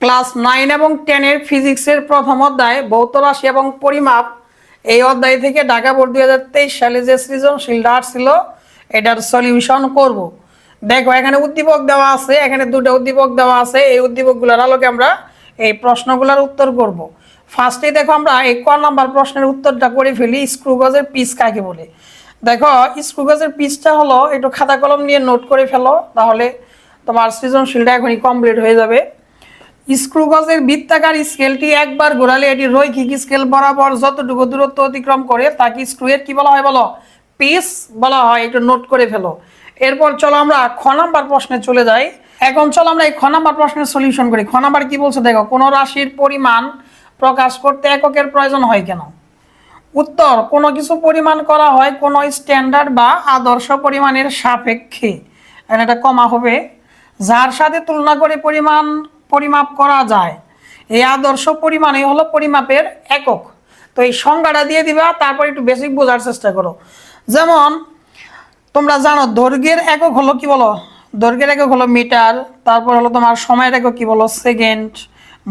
Class nine এবং টেনের ফিজিক্সের প্রথম অধ্যায় ভৌত রাশি এবং পরিমাপ। এই অধ্যায় থেকে ঢাকা বোর্ড দুই হাজার তেইশ সালে যে সৃজনশীলটা আসছিল এটার সলিউশন করব। দেখো, এখানে উদ্দীপক দেওয়া আছে, এখানে দুটো উদ্দীপক দেওয়া আছে। এই উদ্দীপকগুলোর আলোকে আমরা এই প্রশ্নগুলোর উত্তর করব। ফার্স্টে দেখো আমরা এই ক নাম্বার প্রশ্নের উত্তরটা করে ফেলি স্ক্রুগজের পিস কাকে বলে? দেখো স্ক্রুগজের পিসটা হলো, একটু খাতা কলম নিয়ে নোট করে ফেলো, তাহলে তোমার সৃজনশীলটা এখনই কমপ্লিট হয়ে যাবে। স্ক্রুগজের বৃত্তাকার স্কেলটি একবার ঘোরালে এটি রৈখিক স্কেল বরাবর যতটুকু দূরত্ব অতিক্রম করে, তাকে স্ক্রুয়ের কি বলা হয় বলো? পিস বলা হয়, একটু নোট করে ফেলো। এরপর চলো আমরা খ নাম্বার প্রশ্নে চলে যাই। এখন চলো আমরা এই খ নাম্বার প্রশ্নের সলিউশন করি। খ নাম্বার কি বলছে দেখো, কোনো রাশির পরিমাণ প্রকাশ করতে এককের প্রয়োজন হয় কেন? উত্তর, কোনো কিছু পরিমাণ করা হয় কোনো স্ট্যান্ডার্ড বা আদর্শ পরিমাণের সাপেক্ষে। এটা কমা হবে। যার সাথে তুলনা করে পরিমাণ পরিমাপ করা যায়। এই আদর্শ পরিমাণই হলো পরিমাপের একক। তো এই সংজ্ঞাটা দিয়ে দিবা, তারপর একটু বেসিক বোঝার চেষ্টা করো। যেমন, তোমরা জানো, দৈর্ঘ্যের একক হলো কি বলো? দৈর্ঘ্যের একক হলো মিটার, তারপর হলো তোমার সময়ের একক কি বলো? সেকেন্ড।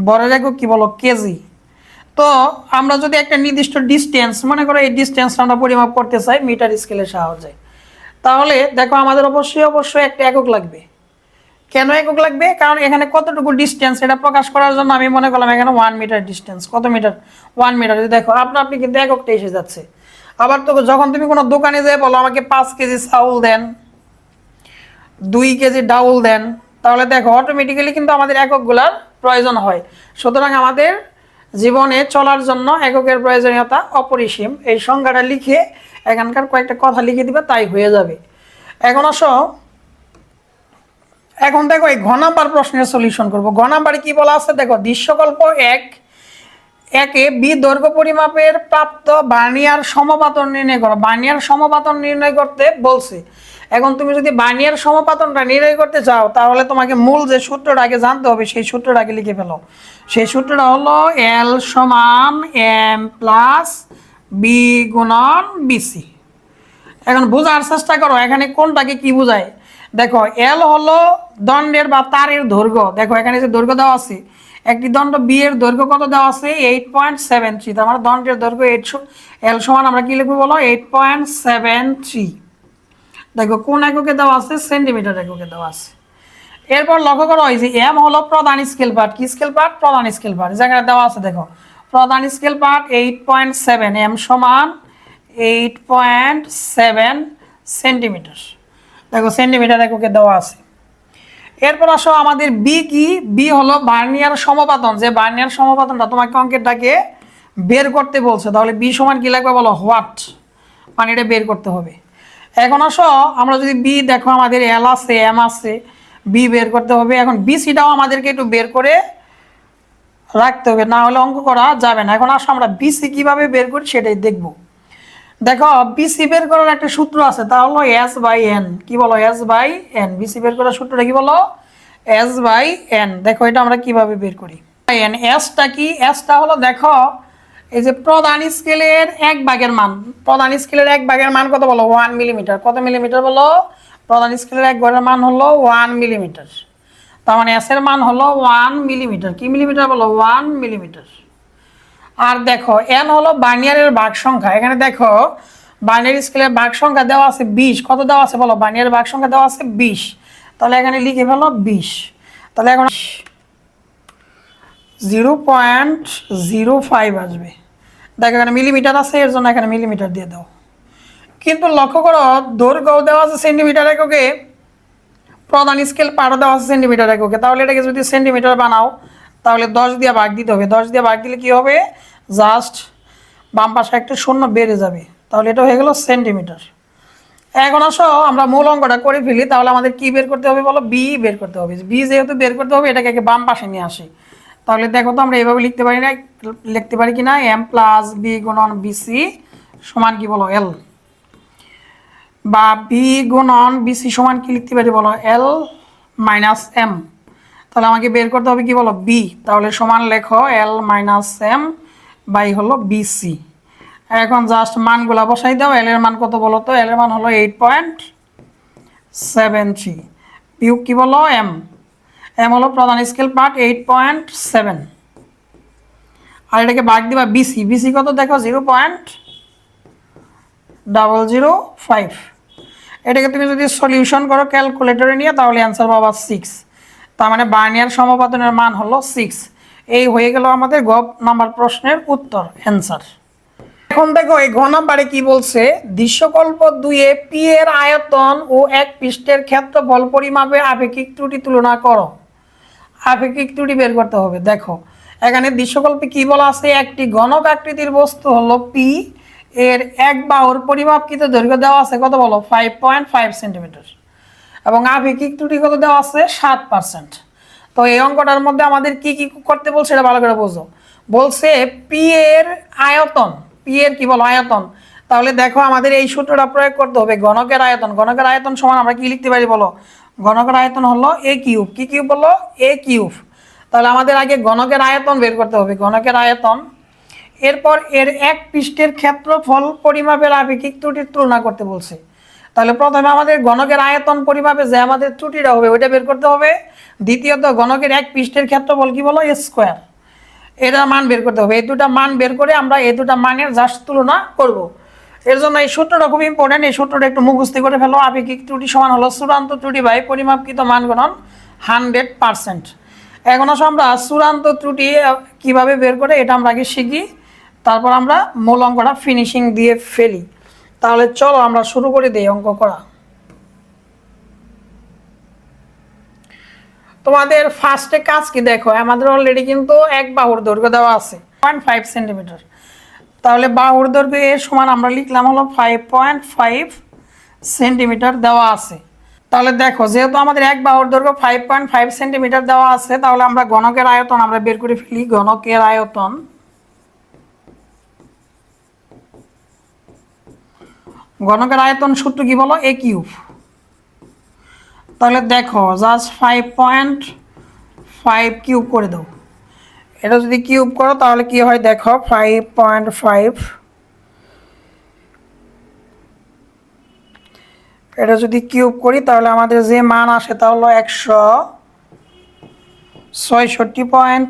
বরের একক কি বলো? কেজি। তো আমরা যদি একটা নির্দিষ্ট ডিস্টেন্স মনে করো এই ডিস্টেন্সটা আমরা পরিমাপ করতে চাই মিটার স্কেলের সাহায্যে। তাহলে দেখো আমাদের অবশ্যই অবশ্যই একটা একক লাগবে। কেন একক লাগবে? কারণ এখানে কতটুকু ডিস্টেন্স এটা প্রকাশ করার জন্য আমি মনে করলাম এখানে ওয়ান মিটার ডিস্টেন্স কত মিটার ওয়ান মিটার দেখো, আপনা আপনি কিন্তু এককটা এসে যাচ্ছে। আবার তো যখন তুমি কোনো দোকানে যেয়ে বলো, আমাকে পাঁচ কেজি চাউল দেন, দুই কেজি ডাউল দেন, তাহলে দেখো অটোমেটিক্যালি কিন্তু আমাদের এককগুলার প্রয়োজন হয়। সুতরাং আমাদের জীবনে চলার জন্য এককের প্রয়োজনীয়তা অপরিসীম। এই সংজ্ঞাটা লিখে এখানকার কয়েকটা কথা লিখে দিবে, তাই হয়ে যাবে। এখন আসো এখন দেখো, এই ঘ নাম্বার প্রশ্নের সলিউশন করব। ঘ নাম্বারে কি বলা আছে? দেখো, দৃশ্যকল্প এক। একে বি, দৈর্ঘ্য পরিমাপের প্রাপ্ত বার্নিয়ার সমপাতন নির্ণয় করো। বার্নিয়ার সমপাতন নির্ণয় করতে বলছে। এখন তুমি যদি বার্নিয়ার সমপাতনটা নির্ণয় করতে চাও, তাহলে তোমাকে মূল যে সূত্রটা আগে জানতে হবে, সেই সূত্রটা আগে লিখে ফেলো। সেই সূত্রটা হলো এল সমান এম প্লাস বি গুণন বিসি এখন বোঝার চেষ্টা করো, এখানে কোনটাকে কি বোঝায়? দেখো এল হলো দণ্ডের বা তারের দৈর্ঘ্য। দেখো, এখানে যে দৈর্ঘ্য দেওয়া আছে, একটি দণ্ড বি এর দৈর্ঘ্য কত দেওয়া আছে? এইট পয়েন্ট সেভেন থ্রি তার মানে দণ্ডের দৈর্ঘ্য এইট এল সমান আমরা কি লিখব বলো? এইট পয়েন্ট সেভেন থ্রি দেখো, কোন এককে দেওয়া আছে? সেন্টিমিটার এককে দেওয়া আছে। এরপর লক্ষ্য করা হয় যে এম হলো প্রধান স্কেল পার্ট। কি স্কেল পার্ট? প্রধান স্কেল পার্ট। যেখানে দেওয়া আছে, দেখো, প্রধান scale part eight point seven M সমান এইট পয়েন্ট সেভেন সেন্টিমিটার দেখো সেন্টিমিটার এককে দেওয়া আছে। এরপর আসো আমাদের বি কি? বি হলো বার্নিয়ার সমপাতন। যে বার্নিয়ার সমপাতনটা তোমাকে অঙ্কেরটাকে বের করতে বলছে, তাহলে বি সমান কি লাগবে বলো? হোয়াট মানে এটা বের করতে হবে। এখন আসো, আমরা যদি বি দেখো, আমাদের এল আছে এম আছে বি বের করতে হবে। এখন বি সিটাও আমাদেরকে একটু বের করে রাখতে হবে, না হলে অঙ্ক করা যাবে না। এখন আসো, আমরা বিসি কীভাবে বের করি সেটাই দেখব। দেখো বিসি বের করার একটা সূত্র আছে, তা হলো এস বাই এন কি বলো? এস বাই এন বিসি বের করার সূত্রটা কি বলো? এস বাই এন দেখো, এটা আমরা কীভাবে বের করি? এন এসটা কি? এসটা হলো, দেখো, এই যে প্রধান স্কেলের এক ভাগের মান। প্রধান স্কেলের এক ভাগের মান কত বলো? ওয়ান মিলিমিটার কত মিলিমিটার বলো? প্রধান স্কেলের এক ভাগের মান হলো ওয়ান মিলিমিটার তার মানে এস এর মান হলো ওয়ান মিলিমিটার কি মিলিমিটার বলো? ওয়ান মিলিমিটার আর দেখো এন হলো বার্নিয়ারের ভাগ সংখ্যা এখানে দেখো বার্নিয়ার স্কেলের ভাগ সংখ্যা দেওয়া আছে বিশ। কত দেওয়া আছে বলো? বার্নিয়ারের ভাগ সংখ্যা দেওয়া আছে বিশ। তাহলে এখানে লিখে ফেলো বিশ। তাহলে এখন জিরো পয়েন্ট জিরো ফাইভ আসবে। দেখো, এখানে মিলিমিটার আছে, এর জন্য এখানে মিলিমিটার দিয়ে দাও। কিন্তু লক্ষ্য করো দৈর্ঘ্য দেওয়া আছে সেন্টিমিটার এককে, প্রধান স্কেল পাড়া দেওয়া আছে সেন্টিমিটার এককে। তাহলে এটাকে যদি সেন্টিমিটার বানাও তাহলে দশ দিয়ে ভাগ দিতে হবে। দশ দিয়ে ভাগ দিলে কী হবে? জাস্ট বাম পাশে একটা শূন্য বেড়ে যাবে। তাহলে এটা হয়ে গেল সেন্টিমিটার এখন আসো, আমরা মূল অঙ্কটা করে ফেলি। তাহলে আমাদের কি বের করতে হবে বলো? বি বের করতে হবে। বি যেহেতু বের করতে হবে, এটাকে আগে বাম পাশে নিয়ে আসি। তাহলে দেখো তো আমরা এভাবে লিখতে পারি না। লিখতে পারি কি না এম প্লাস বি গুণন বিসি সমান কি বলো? এল বা বি গুণন বিসি সমান কি লিখতে পারি বলো? এল মাইনাস এম তাহলে আমাকে বের করতে হবে কি বলো? বি তাহলে সমান লেখো এল মাইনাস এম বাই হলো বিসি এখন জাস্ট মানগুলা বসাই দাও। এল এর মান কত বলো তো? এল এর মান হলো এইট পয়েন্ট সেভেন থ্রি বিয়োগ কী বলো? এম এম হলো প্রধান scale part eight point seven আর এটাকে বাদ দিবা বিসি বিসি কত দেখো? Zero point double zero five এটাকে তুমি যদি সলিউশন করো ক্যালকুলেটরে নিয়ে, তাহলে অ্যান্সার পাবা সিক্স তার মানে বার্নিয়ার সমপাতনের মান হলো সিক্স এই হয়ে গেল আমাদের গ নাম্বার প্রশ্নের উত্তর অ্যান্সার এখন দেখো, এই ঘ নাম্বারে কি বলছে? দৃশ্যকল্প দুইয়ে পি এর আয়তন ও এক পৃষ্ঠের ক্ষেত্রফল পরিমাপে আপেক্ষিক ত্রুটি তুলনা করো। আপেক্ষিক ত্রুটি বের করতে হবে। দেখো, এখানে দৃশ্যকল্পে কি বলা আছে? একটি ঘনক আকৃতির বস্তু হলো পি এর এক বাহুর পরিমাপকৃত দৈর্ঘ্য দেওয়া আছে কত বলো? ফাইভ পয়েন্ট ফাইভ সেন্টিমিটার এবং আপেক্ষিক ত্রুটি কত দেওয়া আছে সাত পার্সেন্ট তো এই অঙ্কটার মধ্যে আমাদের কি কি করতে বলছে এটা ভালো করে বোঝো। বলছে পি এর আয়তন, পি এর কি বলো আয়তন? তাহলে দেখো আমাদের এই সূত্রটা প্রয়োগ করতে হবে গণকের আয়তন। গণকের আয়তন সমান আমরা কি লিখতে পারি বলো? গণকের আয়তন হলো এ কিউব। কি কিউব বলো? A cube. তাহলে আমাদের আগে গণকের আয়তন বের করতে হবে। গণকের আয়তন। এরপর এর এক পৃষ্ঠের ক্ষেত্রফল পরিমাপের আপেক্ষিক ত্রুটির তুলনা করতে বলছে। তাহলে প্রথমে আমাদের গণকের আয়তন পরিমাপে যে আমাদের ত্রুটিটা হবে, ওইটা বের করতে হবে। দ্বিতীয়ত, গণকের এক পৃষ্ঠের ক্ষেত্রফল কি বলো? স্কোয়ার এটা মান বের করতে হবে। এই দুটা মান বের করে আমরা এই দুটা মানের জাস্ট তুলনা করব। এর জন্য এই সূত্রটা খুব ইম্পর্টেন্ট এই সূত্রটা একটু মুখস্থি করে ফেলো। আপেক্ষিক ত্রুটি সমান হলো চূড়ান্ত ত্রুটি বাই পরিমাপকৃত মান গণন হান্ড্রেড পার্সেন্ট এখন আসো আমরা চূড়ান্ত ত্রুটি কীভাবে বের করে, এটা আমরা আগে শিখি। তারপর আমরা মূল অঙ্কটা ফিনিশিং দিয়ে ফেলি। তাহলে চলো আমরা শুরু করে দিই অঙ্ক করা। তোমাদের ফার্স্টে কাজ কি দেখো, আমাদের অলরেডি কিন্তু এক বাহুর দৈর্ঘ্য দেওয়া আছে পয়েন্ট ফাইভ সেন্টিমিটার তাহলে বাহুর দৈর্ঘ্য এর সমান আমরা লিখলাম হলো ফাইভ পয়েন্ট ফাইভ সেন্টিমিটার দেওয়া আছে। তাহলে দেখো, যেহেতু আমাদের এক বাহুর দৈর্ঘ্য ফাইভ পয়েন্ট ফাইভ সেন্টিমিটার দেওয়া আছে, তাহলে আমরা গণকের আয়তন আমরা বের করে ফেলি গণকের আয়তন। গণকের আয়তন সূত্র কি বলো? এ কিউব তাহলে দেখো just five point five cube করে দাও। এটা যদি কিউব করো, তাহলে কি হয় দেখো ফাইভ পয়েন্ট ফাইভ এটা যদি কিউব করি, তাহলে আমাদের যে মান আসে, তা হলো একশো ছয়ষট্টি পয়েন্ট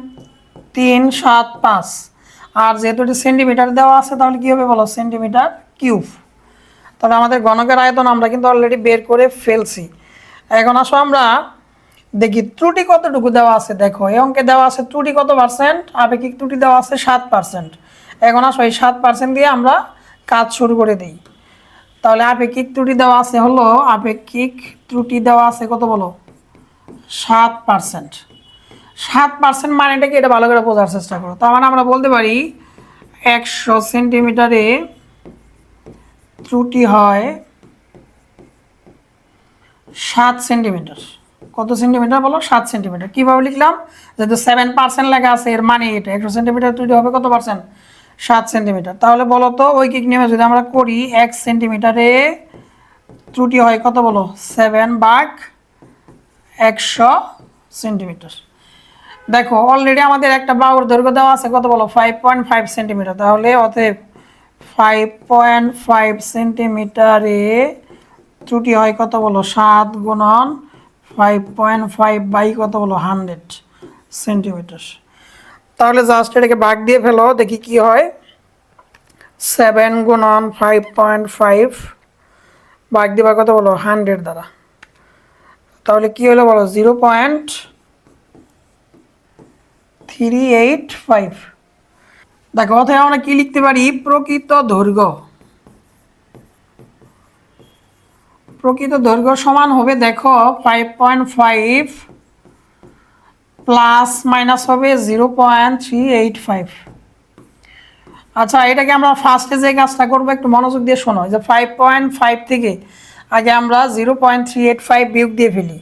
তিন সাত পাঁচ। আর যেহেতু এটা সেন্টিমিটার দেওয়া আছে, তাহলে কী হবে বলো? সেন্টিমিটার কিউব তাহলে আমাদের গণকের আয়তন আমরা কিন্তু অলরেডি বের করে ফেলছি। এখন আসো আমরা, দেখি ত্রুটি কতটুকু দেওয়া আছে, দেখো, এই অঙ্কে দেওয়া আছে ত্রুটি কত পার্সেন্ট আপেক্ষিক ত্রুটি দেওয়া আছে সাত পার্সেন্ট এখন আসো এই সাত পার্সেন্ট দিয়ে আমরা কাজ শুরু করে দিই। তাহলে আপেক্ষিক ত্রুটি দেওয়া আছে হলো, আপেক্ষিক ত্রুটি দেওয়া আছে কত বলো? সাত পার্সেন্ট সাত পার্সেন্ট মানেটাকে এটা ভালো করে বোঝার চেষ্টা করো। তার মানে আমরা বলতে পারি একশো সেন্টিমিটারে ত্রুটি হয় সাত সেন্টিমিটার কত সেন্টিমিটার বলো? সাত সেন্টিমিটার কীভাবে লিখলাম? যেহেতু সেভেন পার্সেন্ট লেখা আছে, এর মানে এটা। একশো সেন্টিমিটার ত্রুটি হবে কত পার্সেন্ট সাত সেন্টিমিটার তাহলে বলো তো ঐকিক নিয়মে যদি আমরা করি, এক সেন্টিমিটারে ত্রুটি হয় কত বলো? সেভেন বাঘ একশো সেন্টিমিটার দেখো অলরেডি আমাদের একটা বাউর দৈর্ঘ্য দেওয়া আছে, কত বলো? ফাইভ পয়েন্ট ফাইভ সেন্টিমিটার তাহলে অতএব ফাইভ পয়েন্ট ফাইভ সেন্টিমিটারে ত্রুটি হয় কত বলো? সাত গুণন ফাইভ পয়েন্ট ফাইভ বাই কত বলো? হান্ড্রেড সেন্টিমিটার তাহলে জাস্ট এটাকে ভাগ দিয়ে ফেলো, দেখি কি হয়। সেভেন গুণন ফাইভ পয়েন্ট ফাইভ ভাগ দিবা কত বলো? হান্ড্রেড দ্বারা। তাহলে কি হলো বলো? Zero point three eight five দেখো, অথবা আমরা কি লিখতে পারি? প্রকৃত দৈর্ঘ্য। প্রকৃত দৈর্ঘ্য সমান হবে, দেখো five point five plus minus হবে zero point three eight five আচ্ছা এটাকে আমরা ফার্স্টে যে কাজটা করব, একটু মনোযোগ দিয়ে শোনো যে ফাইভ পয়েন্ট ফাইভ থেকে আগে আমরা zero point three eight five বিয়োগ দিয়ে ফেলি।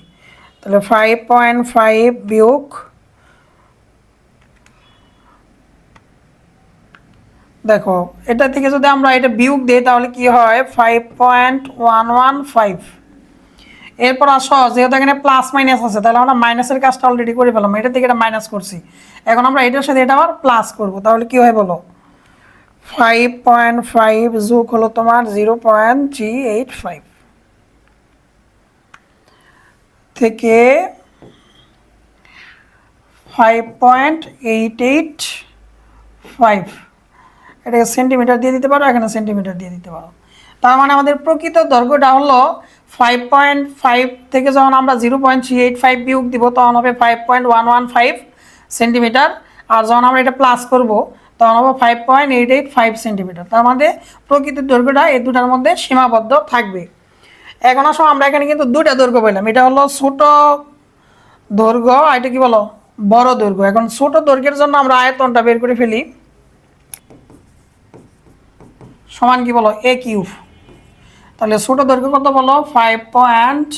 তাহলে ফাইভ পয়েন্ট ফাইভ বিয়োগ দেখো, এটা থেকে যদি আমরা এটা বিয়োগ দিই, তাহলে কি হয়? Five point one one five এরপর আসো, যেহেতু এখানে প্লাস মাইনাস আছে, তাহলে আমরা মাইনাসের কাজটা অলরেডি করে ফেলাম এটা থেকে এটা মাইনাস করছি। এখন আমরা এটার সাথে এটা আবার প্লাস করব। তাহলে কি হয় বলো? ফাইভ পয়েন্ট ফাইভ যোগ হলো তোমার zero point three eight five থেকে five point eight eight five এটাকে সেন্টিমিটার দিয়ে দিতে পারো, এখানে সেন্টিমিটার দিয়ে দিতে পারো। তার মানে আমাদের প্রকৃত দৈর্ঘ্যটা হলো ফাইভ পয়েন্ট ফাইভ থেকে যখন আমরা zero point three eight five বিয়োগ দিব, তখন হবে five point one one five centimetre আর যখন আমরা এটা প্লাস করব, তখন হবে five point eight eight five centimetre তার মধ্যে প্রকৃত দৈর্ঘ্যটা এই দুটার মধ্যে সীমাবদ্ধ থাকবে। এখন আসো, আমরা এখানে কিন্তু দুটা দৈর্ঘ্য পেলাম এটা হলো ছোট দৈর্ঘ্য, আর এটা কি বলো? বড় দৈর্ঘ্য। এখন ছোট দৈর্ঘ্যের জন্য আমরা আয়তনটা বের করে ফেলি। সমান কি বলো? এ কিউব তাহলে ছোট দৈর্ঘ্য কত বলো? Five point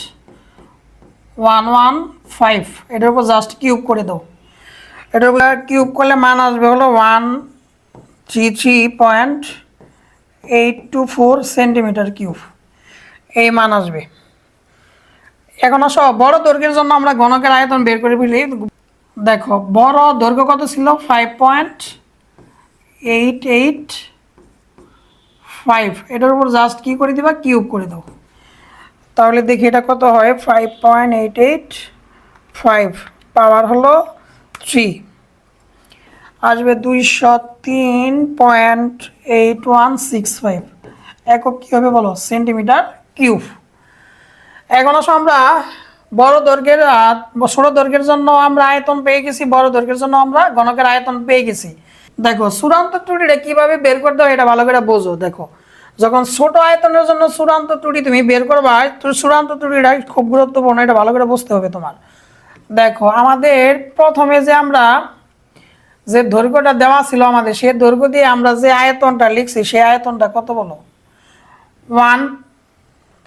one one five এটার উপর জাস্ট কিউব করে দাও। এটার উপর কিউব করলে মান আসবে হলো one three three point eight two four centimetre cube এই মান আসবে। এখন আসো, বড় দৈর্ঘ্যের জন্য আমরা গণকের আয়তন বের করে ফেলি। দেখো, বড় দৈর্ঘ্য কত ছিল? Five point eight eight five এটার উপর জাস্ট কী করে দিবা? কিউব করে দাও। তাহলে দেখি এটা কত হয়? Five point eight eight five power হলো থ্রি আসবে দুইশো তিন point eight one six five একক কী হবে বলো? সেন্টিমিটার কিউব এখন আসো আমরা বড় দৈর্ঘ্যের, ছোট দৈর্ঘ্যের জন্য আমরা আয়তন পেয়ে গেছি, বড় দৈর্ঘ্যের জন্য আমরা গণকের আয়তন পেয়ে গেছি। দেখো, চূড়ান্ত ত্রুটিটা কীভাবে বের করতে হয় এটা ভালো করে বোঝো, দেখো। যখন ছোট আয়তনের জন্য চূড়ান্ত ত্রুটি তুমি বের করবা চূড়ান্ত ত্রুটিটা খুব গুরুত্বপূর্ণ, এটা ভালো করে বুঝতে হবে তোমার। দেখো, আমাদের প্রথমে যে আমরা যে দৈর্ঘ্যটা দেওয়া ছিল আমাদের সে দৈর্ঘ্য দিয়ে আমরা যে আয়তনটা লিখছি, সেই আয়তনটা কত বলো? One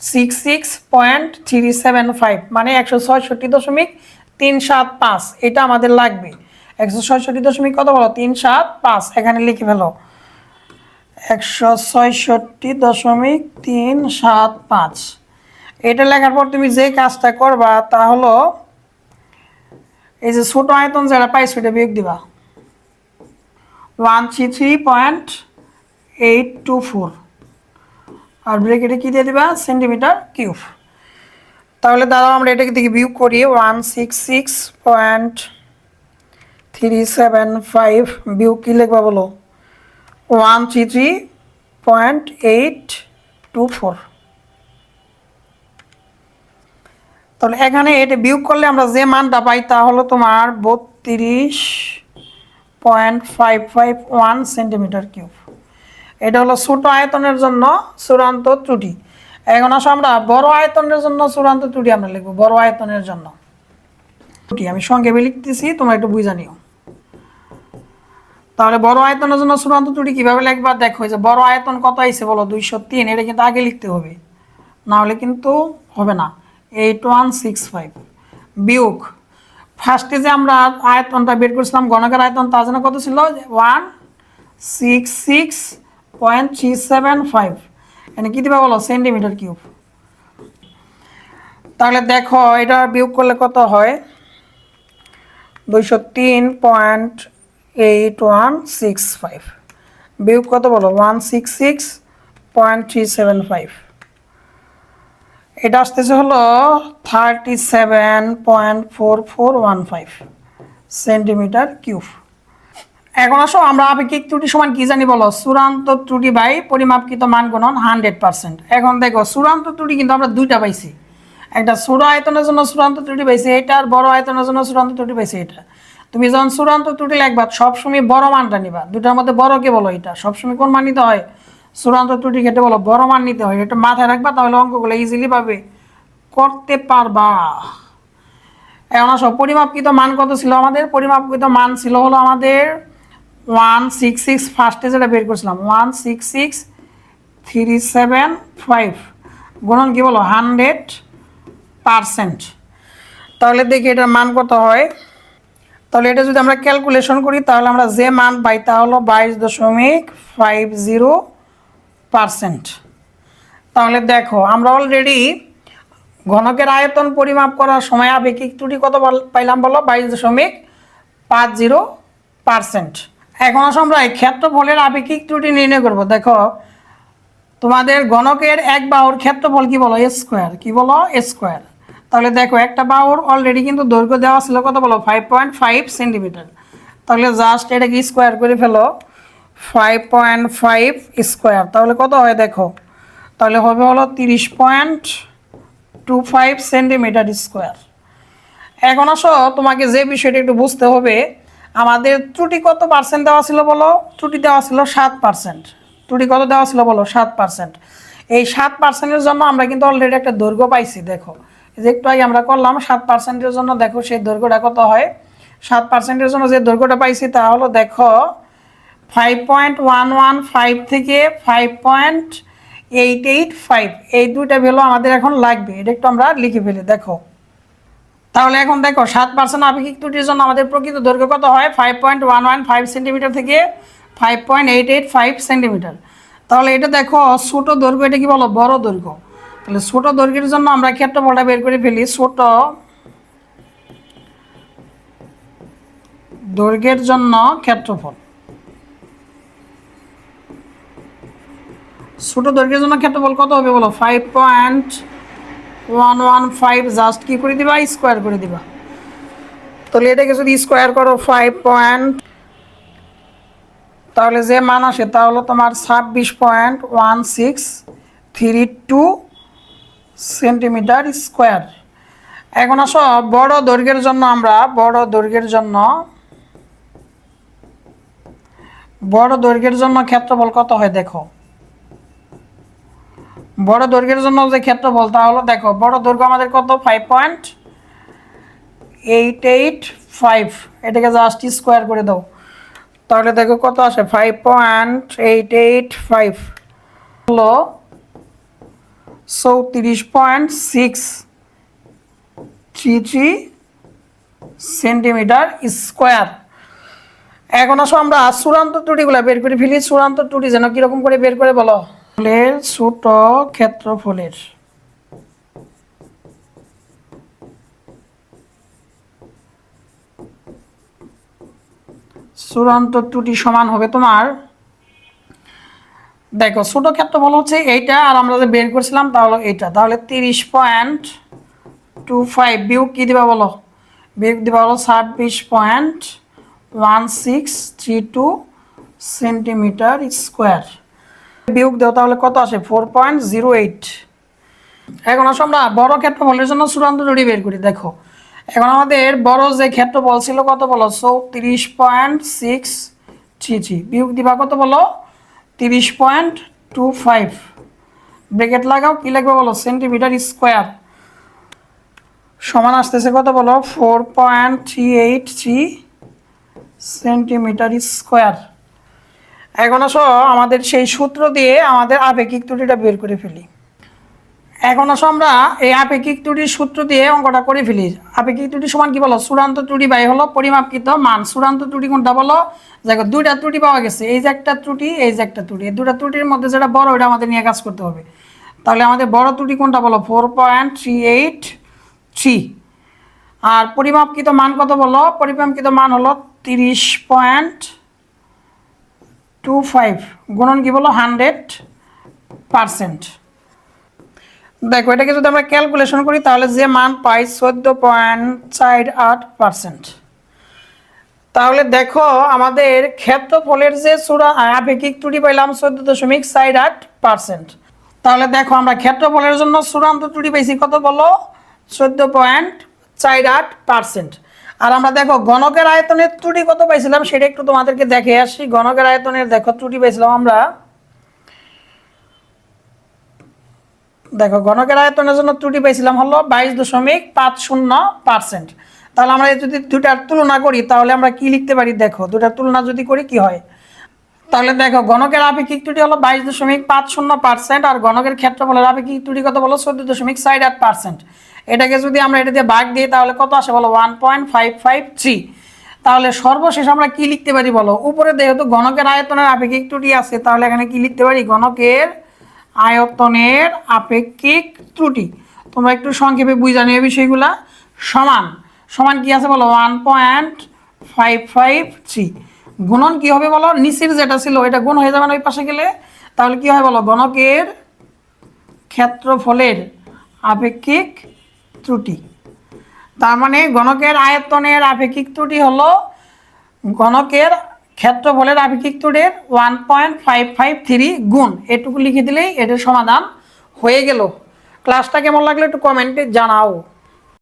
six six point three seven five মানে একশো ছয়ষট্টি দশমিক তিন সাত পাঁচ, এটা আমাদের লাগবে। একশো ছয়ষট্টি দশমিক কত বলো? তিন সাত পাঁচ। এখানে লিখে ফেলো। একশো ছয়ষট্টি দশমিক তিন সাত পাঁচ। এটা লেখার পর তুমি যে কাজটা করবা তা হলো, এই যে ছোট আয়তন যারা পাইছো এটা বিয়োগ দিবা। One three three point eight two four আর ব্রেকেটে কী দিয়ে দিবা? সেন্টিমিটার কিউব তাহলে দাঁড়াও, আমরা এটাকে থেকে বিয়োগ করি। One six six point three seven five বিয়োগ কী লিখবা বলো? One three three point eight two four তাহলে এখানে এটা বিয়োগ করলে আমরা যে মানটা পাই তা হলো তোমার বত্রিশ point five five one centimetre cube এটা হলো ছোট আয়তনের জন্য চূড়ান্ত ত্রুটি। এখন আসো আমরা, বড় আয়তনের জন্য চূড়ান্ত ত্রুটি আমরা লিখব, বড় আয়তনের জন্য। ত্রুটি, আমি সংক্ষেপে লিখতেছি, তোমরা একটু বুঝা নিও। তাহলে বড় আয়তনের জন্য চূড়ান্ত ত্রুটি কীভাবে লিখবা? দেখো যে বড় আয়তন কত আইছে বলো? দুইশো তিন, এটা কিন্তু আগে লিখতে হবে। না হলে কিন্তু হবে না। Eight one six five. বিয়োগ। ফার্স্টে যে আমরা আয়তনটা বের করেছিলাম গণকের আয়তন, তার জন্য কত ছিল? One six six point three seven five. এখানে কী দিবা বলো? Centimetre cube. তাহলে দেখো, এটা বিয়োগ করলে কত হয়? দুইশো তিন point eight one six five বিয়োগ কত বলো? One six six point three seven five এটা আসতেছে হলো thirty seven point four four one five centimetre cube এখন আসো, আমরা আপেক্ষিক ত্রুটি সমান কি জানি বলো? চূড়ান্ত ত্রুটি বাই পরিমাপকৃত মান গণন হান্ড্রেড পার্সেন্ট এখন দেখো, চূড়ান্ত ত্রুটি কিন্তু আমরা দুইটা পাইছি। একটা ছোট আয়তনের জন্য চূড়ান্ত ত্রুটি পাইছি, এটা আর বড় আয়তনের জন্য চূড়ান্ত ত্রুটি পাইছি, এটা। তুমি যখন চূড়ান্ত ত্রুটি লিখবা, সবসময় বড় মানটা নিবা। দুটার মধ্যে বড় কে বলো এটা? সবসময় কোন মান নিতে হয়? চূড়ান্ত ত্রুটি ক্ষেত্রে বলো, বড় মান নিতে হয়। এটা মাথায় রাখবা, তাহলে অঙ্কগুলো ইজিলি পাবে করতে পারবা। এখন আসো, পরিমাপকৃত মান কত ছিল আমাদের? পরিমাপকৃত মান ছিল হলো আমাদের ওয়ান সিক্স সিক্স ফার্স্টে যেটা বের করছিলাম, one six six three seven five. গুণন কী বলো? Hundred percent. তাহলে দেখি এটার মান কত হয়? তাহলে এটা যদি আমরা ক্যালকুলেশন করি, তাহলে আমরা যে মান পাই তা হলো বাইশ দশমিক ফাইভ জিরো পারসেন্ট তাহলে দেখো, আমরা অলরেডি ঘনকের আয়তন পরিমাপ করার সময় আপেক্ষিক ত্রুটি কত পাইলাম বলো? বাইশ দশমিক পাঁচ জিরো পারসেন্ট এখন আমরা ক্ষেত্রফলের আপেক্ষিক ত্রুটি নির্ণয় করব। দেখো, তোমাদের গণকের এক বাহুর ক্ষেত্রফল কি বলো? স্কোয়ার কি বলো? স্কোয়ার তাহলে দেখো, একটা বাহুর অলরেডি কিন্তু দৈর্ঘ্য দেওয়া ছিল কত বলো? ফাইভ পয়েন্ট ফাইভ সেন্টিমিটার তাহলে জাস্ট এটাকে স্কোয়ার করে ফেলো। ফাইভ পয়েন্ট ফাইভ স্কোয়ার তাহলে কত হয় দেখো? তাহলে হবে হলো তিরিশ point two five centimetre square এখন আসো, তোমাকে যে বিষয়টা একটু বুঝতে হবে, আমাদের ত্রুটি কত পার্সেন্ট দেওয়া ছিল বলো? ত্রুটি দেওয়া ছিল সাত পার্সেন্ট ত্রুটি কত দেওয়া ছিল বলো? সাত পার্সেন্ট এই সাত পার্সেন্টের জন্য আমরা কিন্তু অলরেডি একটা দৈর্ঘ্য পাইছি, দেখো। যে একটু আগে আমরা করলাম, সাত পার্সেন্টের জন্য দেখো সেই দৈর্ঘ্যটা কত হয়? সাত পার্সেন্টের জন্য যে দৈর্ঘ্যটা পাইছি তা হলো দেখো five point one one five থেকে five point eight eight five এই দুইটা ভ্যালু আমাদের এখন লাগবে, এটা একটু আমরা লিখে ফেলি, দেখো। তাহলে এখন দেখো, সাত পার্সেন্ট আপেক্ষিক ত্রুটির জন্য আমাদের প্রকৃত দৈর্ঘ্য কত হয়? Five point one one five centimetre থেকে five point eight eight five centimetre তাহলে এটা দেখো ছোটো দৈর্ঘ্য, এটা কি বলো? বড় দৈর্ঘ্য। তাহলে ছোট দৈর্ঘ্যের জন্য আমরা ক্ষেত্রফলটা বের করে ফেলি? ছোট দৈর্ঘ্যের জন্য ক্ষেত্রফল। ছোট দৈর্ঘ্যের জন্য ক্ষেত্রফল কত হবে বলো? Five point one one five just কি করে দিবা? স্কোয়ার করে দিবা। তাহলে এটাকে যদি স্কোয়ার করো ফাইভ পয়েন্ট তাহলে যে মান আসে তা হলো তোমার ছাব্বিশ point one six three two centimetre square. এখন আসো, বড় দৈর্ঘ্যের জন্য আমরা, বড় দৈর্ঘ্যের জন্য, বড় দৈর্ঘ্যের জন্য ক্ষেত্রফল কত হয় দেখো। বড় দৈর্ঘ্যের জন্য যে ক্ষেত্রফল, তা হলো দেখো, বড় দৈর্ঘ্য আমাদের কত? Five point eight eight five এটাকে জাস্ট স্কোয়ার করে দাও। তাহলে দেখো কত আসে? Five point eight eight five হলো চৌত্রিশ point six three three centimetre square. এখন আসো আমরা চূড়ান্ত ত্রুটিগুলো বের করে ফেলি। চূড়ান্ত ত্রুটি যেন কীরকম করে বের করে বলো? ফুলের ছোট ক্ষেত্রফলের। চূড়ান্ত ত্রুটি সমান হবে তোমার দেখো, ছোট ক্ষেত্রফল হচ্ছে এইটা, আর আমরা যে বের করছিলাম তাহলে এইটা। তাহলে তিরিশ পয়েন্ট টু ফাইভ বিয়োগ কী দিবা বলো? বিয়োগ দিবা বলো ছাব্বিশ point one six three two centimetre square. বিয়োগ দেও, তাহলে কত আসে? Four point zero eight. এখন আসো আমরা বড় ক্ষেত্রফলের জন্য চূড়ান্ত জুড়ি বের করি, দেখো। এখন আমাদের বড় যে ক্ষেত্রফল ছিল কত বলো? চৌত্রিশ পয়েন্ট সিক্স থ্রি থ্রি। বিয়োগ দিবা কত বলো? তিরিশ পয়েন্ট টু ফাইভ। ব্রেকেট লাগাও, কী লাগবে বলো? Centimetre square. সমান আসতেছে কত বলো? Four point three eight three centimetre square. এখন আসো আমাদের সেই সূত্র দিয়ে আমাদের আপেক্ষিক ত্রুটিটা বের করে ফেলি। এখন আসো আমরা এই আপেক্ষিক ত্রুটির সূত্র দিয়ে অঙ্কটা করে ফেলি। আপেক্ষিক ত্রুটি সমান কি বলো? চূড়ান্ত ত্রুটি বাই হলো পরিমাপকৃত মান। চূড়ান্ত ত্রুটি কোনটা বলো? দেখো, দুইটা ত্রুটি পাওয়া গেছে। এই যে একটা ত্রুটি, এই যে একটা ত্রুটি। এই দুটা ত্রুটির মধ্যে যেটা বড় ওটা আমাদের নিয়ে কাজ করতে হবে। তাহলে আমাদের বড় ত্রুটি কোনটা বলো? Four point three eight three আর পরিমাপকৃত মান কত বলো? পরিমাপকৃত মান হলো তিরিশ পয়েন্ট টু ফাইভ গুণন কি বলো? হান্ড্রেড পারসেন্ট দেখো, এটাকে যদি আমরা ক্যালকুলেশন করি, তাহলে যে মান পাই চোদ্দ পয়েন্ট চার আট পার্সেন্ট তাহলে দেখো, আমাদের ক্ষেত্রফলের যে চূড়া আপেক্ষিক ত্রুটি পাইলাম চোদ্দ দশমিক চার আট পার্সেন্ট তাহলে দেখো, আমরা ক্ষেত্রফলের জন্য চূড়ান্ত ত্রুটি পাইছি, কত বলো চোদ্দ পয়েন্ট চার আট পার্সেন্ট আর আমরা দেখো, গণকের আয়তনের ত্রুটি কত পাইছিলাম, সেটা একটু তোমাদেরকে দেখে আসি। গণকের আয়তনের, দেখো, ত্রুটি পাইছিলাম আমরা দেখো, গণকের আয়তনের জন্য ত্রুটি পাইছিলাম হলো বাইশ দশমিক পাঁচ শূন্য পার্সেন্ট। তাহলে আমরা যদি দুটার তুলনা করি, তাহলে আমরা কি লিখতে পারি? দেখো দুটার তুলনা যদি করি, কি হয়? তাহলে দেখো, গণকের আপেক্ষিক ত্রুটি হলো বাইশ দশমিক পাঁচ শূন্য পার্সেন্ট আর গণকের ক্ষেত্রফলের আপেক্ষিক ত্রুটি কত বলো? চোদ্দ দশমিক সাইড আট পার্সেন্ট। এটাকে যদি আমরা এটা দিয়ে ভাগ দিই, তাহলে কত আসে বলো? One point five five three. তাহলে সর্বশেষ আমরা কি লিখতে পারি বলো? উপরে যেহেতু গণকের আয়তনের আপেক্ষিক ত্রুটি আছে, তাহলে এখানে কি লিখতে পারি? গণকের আয়তনের আপেক্ষিক ত্রুটি। তোমরা একটু সংক্ষেপে বুঝা নিয়ে বিষয়গুলা। সমান সমান কি আছে বলো? One point five five three গুণন কী হবে বলো? নিচের যেটা ছিল এটা গুণ হয়ে যাবে না ওই পাশে গেলে? তাহলে কি হয় বলো? গণকের ক্ষেত্রফলের আপেক্ষিক ত্রুটি। তার মানে গণকের আয়তনের আপেক্ষিক ত্রুটি হলো গণকের ক্ষেত্রফলের আপেক্ষিক ত্রুটির one point five five three গুণ। এটুকু লিখে দিলেই এটার সমাধান হয়ে গেল। ক্লাসটা কেমন লাগল একটু কমেন্টে জানাও।